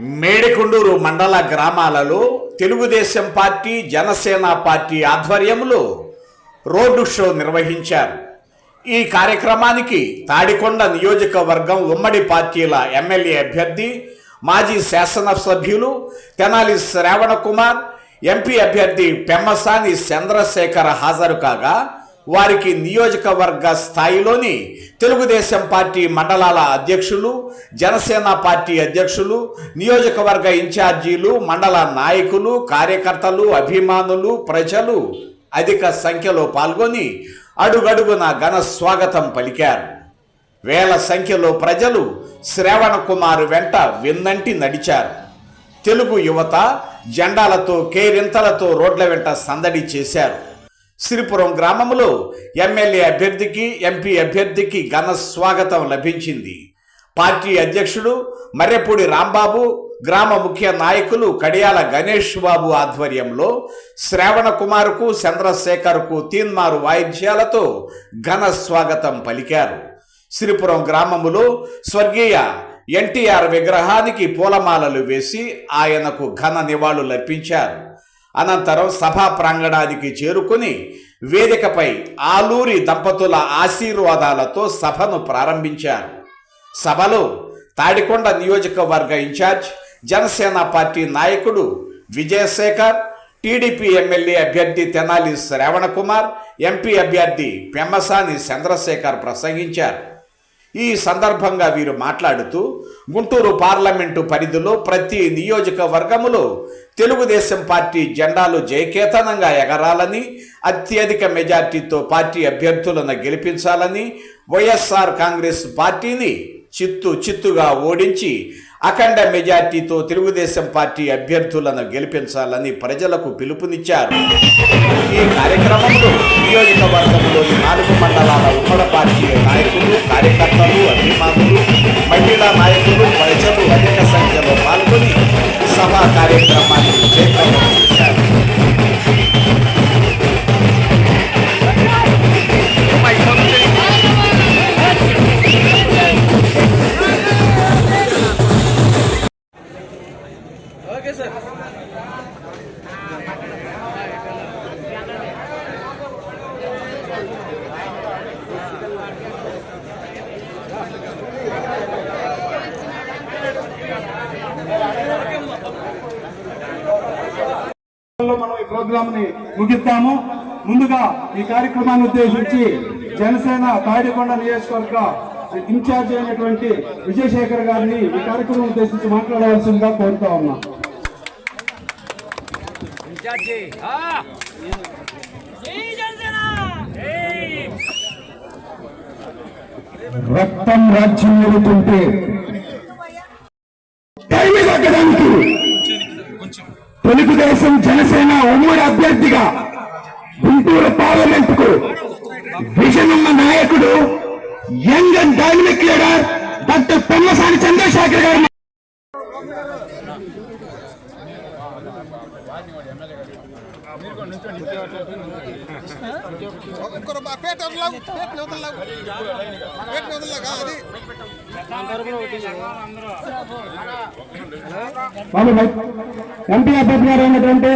మండల గ్రామాలలో Telugu Desam party Janasena party ఆధ్వర్యంలో రోడ్డు షో నిర్వహించారు. ఈ కార్యక్రమానికి తాడికొండ నియోజకవర్గం ఉమ్మడి పార్టీల ఎమ్మెల్యే అభ్యర్థి మాజీ శాసనసభ్యులు తెనాలి శ్రావణ కుమార్ ఎంపీ అభ్యర్థి పెమ్మసాని చంద్రశేఖర్ హాజరు కాగా వారికి నియోజకవర్గ స్థాయిలోని తెలుగుదేశం పార్టీ మండలాల అధ్యక్షులు జనసేన పార్టీ అధ్యక్షులు నియోజకవర్గ ఇన్ఛార్జీలు మండల నాయకులు కార్యకర్తలు అభిమానులు ప్రజలు అధిక సంఖ్యలో పాల్గొని అడుగడుగున ఘన స్వాగతం పలికారు. వేల సంఖ్యలో ప్రజలు శ్రవణ కుమార్ వెంట విన్నంటి నడిచారు. తెలుగు యువత జెండాలతో కేరింతలతో రోడ్ల వెంట సందడి చేశారు. సిరిపురం గ్రామంలో ఎమ్మెల్యే అభ్యర్థికి ఎంపీ అభ్యర్థికి ఘన స్వాగతం లభించింది. పార్టీ అధ్యక్షుడు మర్రెపూడి రాంబాబు గ్రామ ముఖ్య నాయకులు కడియాల గణేష్ బాబు ఆధ్వర్యంలో శ్రావణ కుమార్కు చంద్రశేఖర్కు తీన్మారు వాయిద్యాలతో ఘన స్వాగతం పలికారు. సిరిపురం గ్రామములో స్వర్గీయ ఎన్టీఆర్ విగ్రహానికి పూలమాలలు వేసి ఆయనకు ఘన నివాళులర్పించారు. అనంతరం సభా ప్రాంగణానికి చేరుకుని వేదికపై ఆలూరి దంపతుల ఆశీర్వాదాలతో సభను ప్రారంభించారు. సభలో తాడికొండ నియోజకవర్గ ఇన్ఛార్జ్ జనసేన పార్టీ నాయకుడు విజయశేఖర్ టీడీపీ ఎమ్మెల్యే అభ్యర్థి తెనాలి శ్రావణ కుమార్ ఎంపీ అభ్యర్థి పెమ్మసాని చంద్రశేఖర్ ప్రసంగించారు. ఈ సందర్భంగా వీరు మాట్లాడుతూ గుంటూరు పార్లమెంటు పరిధిలో ప్రతి నియోజకవర్గములో తెలుగుదేశం పార్టీ జెండాలు జయకేతనంగా ఎగరాలని అత్యధిక మెజార్టీతో పార్టీ అభ్యర్థులను గెలిపించాలని వైఎస్ఆర్ కాంగ్రెస్ పార్టీని చిత్తు చిత్తుగా ఓడించి అఖండ మెజార్టీతో తెలుగుదేశం పార్టీ అభ్యర్థులను గెలిపించాలని ప్రజలకు పిలుపునిచ్చారు. ఈ కార్యక్రమంలో నియోజకవర్గంలోని నాలుగు మండలాల ఉమ్మడి పార్టీ నాయకులు కార్యకర్తలు అభిమానులు ప్రోగ్రామ్ని ముగిస్తాము. ముందుగా ఈ కార్యక్రమాన్ని ఉద్దేశించి జనసేన తాడికొండ నియోజకవర్గ ఇన్ఛార్జ్ అయినటువంటి విజయశేఖర్ గారిని ఈ కార్యక్రమం ఉద్దేశించి మాట్లాడవలసిందిగా కోరుతా ఉన్నా. రక్తం రాజ్యం వెళుతుంటే టైమి తగ్గడానికి తెలుగుదేశం జనసేన ఉమ్మడి అభ్యర్థిగా గుంటూరు పార్లమెంట్కు విజన్ ఉన్న నాయకుడు young and dynamic leader doctor Pemmasani Chandrasekhar గారు ఒక్కరు పేట వదలవు, పేట వదలవు. పేట వదలవు, అది ఎంపీ అభ్యర్థి గారు అయినటువంటి